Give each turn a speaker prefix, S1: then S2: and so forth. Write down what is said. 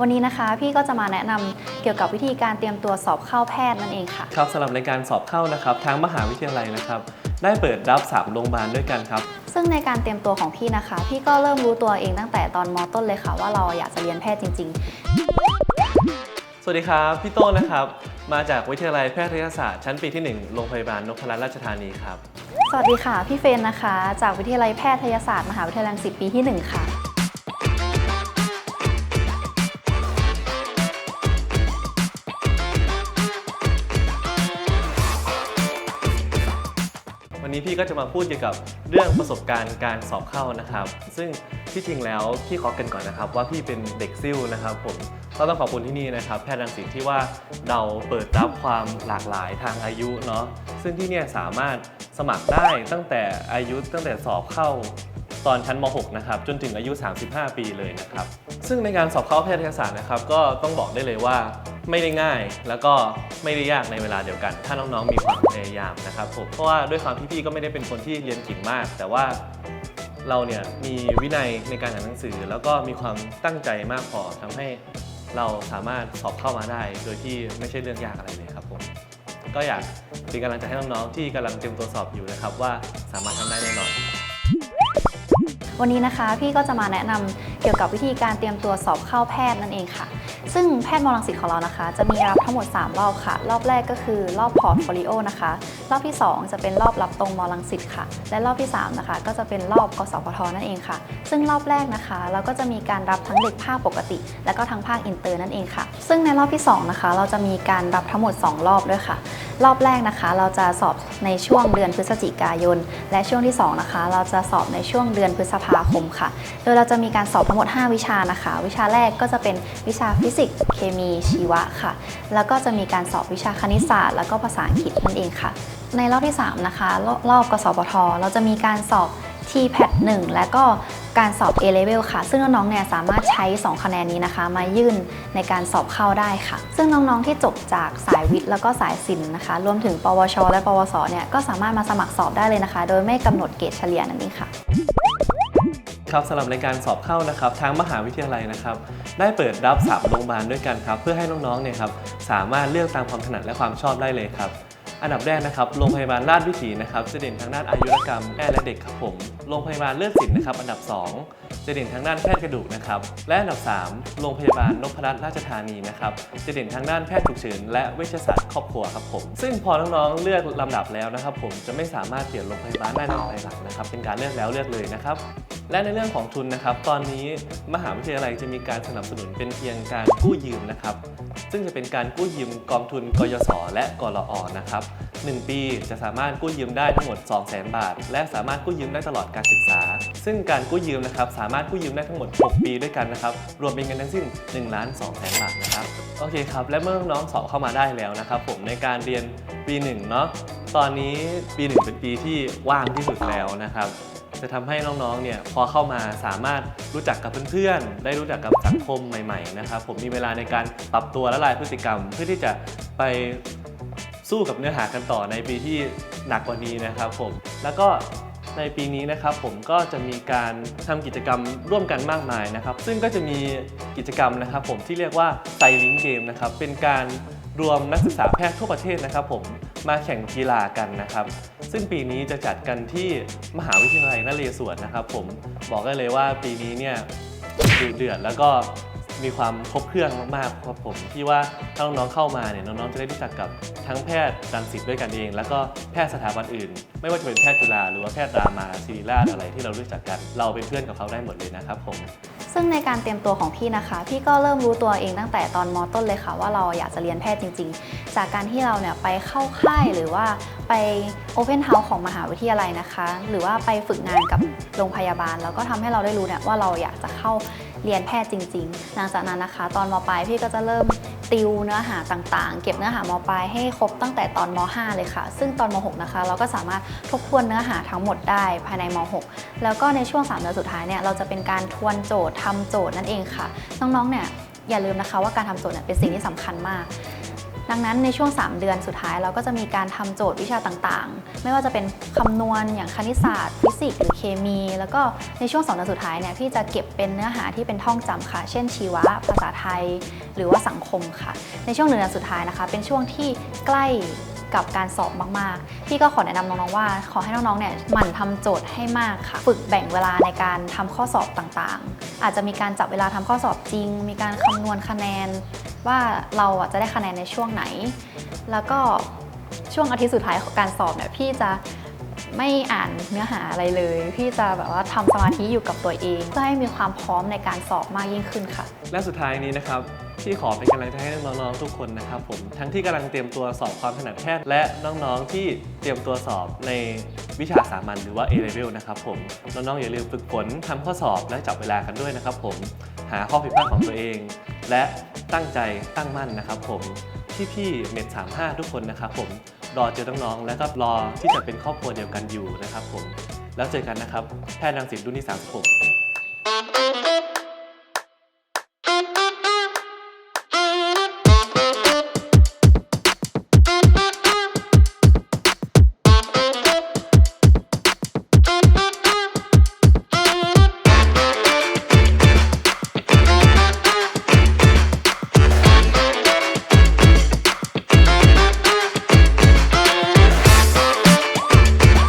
S1: วันนี้นะคะพี่ก็จะมาแนะนำเกี่ยวกับวิธีการเตรียมตัวสอบเข้าแพทย์นั่นเองค่ะ
S2: ครับสำหรับในการสอบเข้านะครับทางมหาวิทยาลัยนะครับ ได้เปิดรับสามโรงพยาบาลด้วยกันครับ
S1: ซึ่งในการเตรียมตัวของพี่นะคะ พี่ก็เริ่มรู้ตัวเองตั้งแต่ตอนมต้นเลยค่ะ ว่าเราอยากจะเรียนแพทย์จริง
S2: สวัสดีครับ พี่โต้นะครับ มาจากวิทยาลัยแพทยศาสตร์ชั้นปีที่ 1 โรงพยาบาลนพรัตน์ราชธานีครับ
S1: ๆสวัสดีค่ะ พี่เฟรนนะคะ จากวิทยาลัยแพทยศาสตร์มหาวิทยาลัยรังสิตปีที่ 1 ค่ะ
S2: วันนี้พี่ก็จะมาพูดเกี่ยวกับเรื่องประสบการณ์การสอบเข้านะครับ ซึ่งที่จริงแล้วพี่ขอเกรินก่อนนะครับ ว่าพี่เป็นเด็กซิ่วนะครับผม ก็ต้องขอบคุณที่นี่นะครับ แพทย์รังสิตที่ว่าเราเปิดรับความหลากหลายทางอายุเนาะซึ่งที่เนี่ยสามารถสมัครได้ตั้งแต่อายุตั้งแต่สอบเข้าตอนชั้นม .6 นะครับจนถึงอายุ 35 ปีเลยนะครับ ซึ่งในการสอบเข้าแพทยศาสตร์นะครับก็ต้องบอกได้เลยว่าไม่ได้ง่าย แล้วก็ไม่ได้ยากในเวลาเดียวกัน ถ้าน้องๆมีความพยายามนะครับผมเพราะว่าด้วยความที่พี่ก็ไม่ได้เป็นคนที่เรียนเก่งมาก แต่ว่าเราเนี่ยมีวินัยในการอ่านหนังสือ แล้วก็มีความตั้งใจมากพอทำให้ เราสามารถสอบเข้ามาได้ โดยที่ไม่ใช่เรื่องยากอะไรเลยครับผมก็อยากเป็นกำลังใจให้น้องๆที่กำลังเตรียมตัวสอบอยู่นะครับว่าสามารถทำได้แน่นอน
S1: วันนี้นะคะพี่ก็จะมาแนะนำเกี่ยวกับวิธีการเตรียมตัวสอบเข้าแพทย์นั่นเองค่ะ ซึ่งแพทย์มอลังสิตของเรานะคะ จะมีรับทั้งหมด 3 รอบค่ะ รอบแรกก็คือรอบพอร์ตโฟลิโอนะคะ รอบที่ 2 จะเป็นรอบรับตรงมอลังสิตค่ะ และรอบที่ 3 นะคะ ก็จะเป็นรอบกสพทนั่นเองค่ะ ซึ่งรอบแรกนะคะ เราก็จะมีการรับทั้งเด็กภาคปกติ และก็ทั้งภาคอินเตอร์นั่นเองค่ะ ซึ่งในรอบที่สองนะคะ เราจะมีการรับทั้งหมด 2 รอบด้วยค่ะ รอบแรกนะคะ เราจะสอบในช่วงเดือนพฤศจิกายน และช่วงที่ 2 นะคะ เราจะสอบในช่วงเดือนพฤษภาคมค่ะ โดยเราจะมีการสอบทั้งหมด 5 วิชานะคะ วิชาแรกก็จะเป็นวิชาฟิสิกส์เคมีชีวะค่ะ แล้วก็จะมีการสอบวิชาคณิตศาสตร์ แล้วก็ภาษาอังกฤษนั่นเองค่ะ ในรอบที่ 3 นะคะ รอบกสพทเราจะมีการสอบ TPAT 1และก็การสอบ A level ค่ะ ซึ่งน้องๆเนี่ยสามารถใช้ 2 คะแนนนี้นะคะ มายื่นในการสอบเข้าได้ค่ะ ซึ่งน้องๆที่จบจากสายวิทย์แล้วก็สายศิลป์นะคะ รวมถึง ปวช และปวสเนี่ยก็สามารถมาสมัครสอบได้เลยนะคะ โดยไม่กำหนดเกรดเฉลี่ยนั่นเองค่ะ
S2: ครับสำหรับในการสอบเข้านะครับทางมหาวิทยาลัยนะครับ ได้เปิดรับสามโรงพยาบาลด้วยกันครับ เพื่อให้น้องๆเนี่ยครับสามารถเลือกตามความถนัดและความชอบได้เลยครับ อันดับแรกนะครับโรงพยาบาลราชวิถีนะครับจะเด่นทางด้านอายุรกรรมแพทย์และเด็กครับผมโรงพยาบาลเลือดศิลป์นะครับ อันดับ 2 จะเด่นทางด้านแพทย์กระดูกนะครับและอันดับ 3 โรงพยาบาลนพรัตน์ราชธานีนะครับจะเด่นทางด้านแพทย์ฉุกเฉินและเวชศาสตร์ครอบครัวครับผมซึ่งพอน้องๆเลือกลำดับแล้วนะครับ ผมจะไม่สามารถเปลี่ยนโรงพยาบาลได้ในภายหลังนะครับเป็นการเลือกแล้วเลือกเลยนะครับ และในเรื่องของทุนนะครับ ตอนนี้มหาวิทยาลัยจะมีการสนับสนุนเป็นเพียงการกู้ยืมนะครับ ซึ่งจะเป็นการกู้ยืมกองทุนกยศและกรอนะครับ 1 ปีจะสามารถกู้ยืมได้ทั้งหมด 200,000 บาท และสามารถกู้ยืมได้ตลอดการศึกษา ซึ่งการกู้ยืมนะครับสามารถกู้ยืมได้ทั้งหมด 6 ปีด้วยกันนะครับ รวมเป็นเงินทั้งสิ้น1ล้าน2แสนบาทนะครับ โอเคครับ และเมื่อน้องๆสอบเข้ามาได้แล้วนะครับผมในการเรียนปี1เนาะ ตอนนี้ปีหนึ่งเป็นปีที่ว่างที่สุดแล้วนะครับ จะทำให้น้องๆ เนี่ยพอเข้ามาสามารถรู้จักกับเพื่อนๆ ได้รู้จักกับสังคมใหม่ๆ นะครับ ผมมีเวลาในการปรับตัวและลายพฤติกรรม เพื่อที่จะไปสู้กับเนื้อหากันต่อในปีที่หนักกว่านี้นะครับผม แล้วก็ในปีนี้นะครับผมก็จะมีการทำกิจกรรมร่วมกันมากมายนะครับ ซึ่งก็จะมีกิจกรรมนะครับ ผมที่เรียกว่าไซลิงเกมนะครับ เป็นการรวมนักศึกษาแพทย์ทั่วประเทศนะครับผม มาแข่งกีฬากันนะครับ ซึ่งปีนี้จะจัดกันที่มหาวิทยาลัยนเรศวรนะครับ ผมบอกได้เลยว่าปีนี้เนี่ยดุเดือดแล้วก็ มีความครบเครื่องมากๆครับผมที่ว่าถ้าน้องๆเข้ามาเนี่ยน้องๆจะได้รู้จักกับทั้งแพทย์รังสิตด้วยกันเอง แล้วก็แพทย์สถาบันอื่น ไม่ว่าจะเป็นแพทย์จุฬาหรือว่าแพทย์รามาศิริราชอะไรที่เรารู้จักกัน เราเป็นเพื่อนกับเขาได้หมดเลยนะครับผม
S1: ซึ่งในการเตรียมตัวของพี่นะคะ พี่ก็เริ่มรู้ตัวเองตั้งแต่ตอนมต้นเลยค่ะ ว่าเราอยากจะเรียนแพทย์จริง ๆ จากการที่เราเนี่ยไปเข้าค่ายหรือว่าไป Open House ของมหาวิทยาลัยนะคะ หรือว่าไปฝึกงานกับโรงพยาบาล แล้วก็ทำให้เราได้รู้เนี่ยว่าเราอยากจะเข้า เรียนแพทย์จริง ๆ หลังจากนั้นนะคะ ตอนมปลายพี่ก็จะเริ่มติวเนื้อหาต่างๆ เก็บเนื้อหามปลายให้ครบตั้งแต่ตอนม 5 เลยค่ะ ซึ่งตอนม 6 นะคะ เราก็สามารถทบทวนเนื้อหาทั้งหมดได้ภายในม 6 แล้วก็ในช่วง 3 เดือนสุดท้ายเนี่ยเราจะเป็นการทวนโจทย์ทำโจทย์นั่นเองค่ะ น้องๆเนี่ยอย่าลืมนะคะว่าการทำโจทย์เนี่ยเป็นสิ่งที่สำคัญมาก ดังนั้นในช่วง 3 เดือนสุดท้ายเราก็จะมีการทำโจทย์วิชาต่างๆ ไม่ว่าจะเป็นคำนวณอย่างคณิตศาสตร์ ฟิสิกส์หรือเคมี แล้วก็ในช่วง2เดือนสุดท้ายเนี่ยพี่จะเก็บเป็นเนื้อหาที่เป็นท่องจำค่ะ เช่นชีวะ ภาษาไทย หรือว่าสังคมค่ะ ในช่วงหนึ่งเดือนสุดท้ายนะคะ เป็นช่วงที่ใกล้ กับการสอบมากๆ พี่ก็ขอแนะนำน้องๆว่า ขอให้น้องๆ เนี่ยหมั่นทำโจทย์ให้มากค่ะ ฝึกแบ่งเวลาในการทำข้อสอบต่างๆ อาจจะมีการจับเวลาทำข้อสอบจริง มีการคำนวณคะแนน ว่าเราอะจะได้คะแนนในช่วงไหน แล้วก็ช่วงอาทิตย์สุดท้ายของการสอบเนี่ยพี่จะไม่อ่านเนื้อหาอะไรเลย พี่จะแบบว่าทำสมาธิอยู่กับตัวเองเพื่อให้มีความพร้อมในการสอบมากยิ่งขึ้นค่ะ
S2: และสุดท้ายนี้นะครับ ที่ขอเป็นกำลังใจให้น้องๆทุกคนนะครับผมทั้งที่กำลังเตรียมตัวสอบความถนัดแพทย์และน้องๆที่เตรียมตัวสอบในวิชาสามัญหรือว่า A-level นะครับผมน้องๆอย่าลืมฝึกฝนทำข้อสอบและจับเวลากันด้วยนะครับผมหาข้อผิดพลาดของตัวเอง และตั้งใจตั้งมั่นนะครับผมพี่ๆเม็ด35 ทุกคนนะครับผมรอเจอน้องๆและก็รอที่จะเป็นครอบครัวเดียวกันอยู่นะครับผมแล้วเจอกันนะครับแพทย์รังสิตรุ่นที่36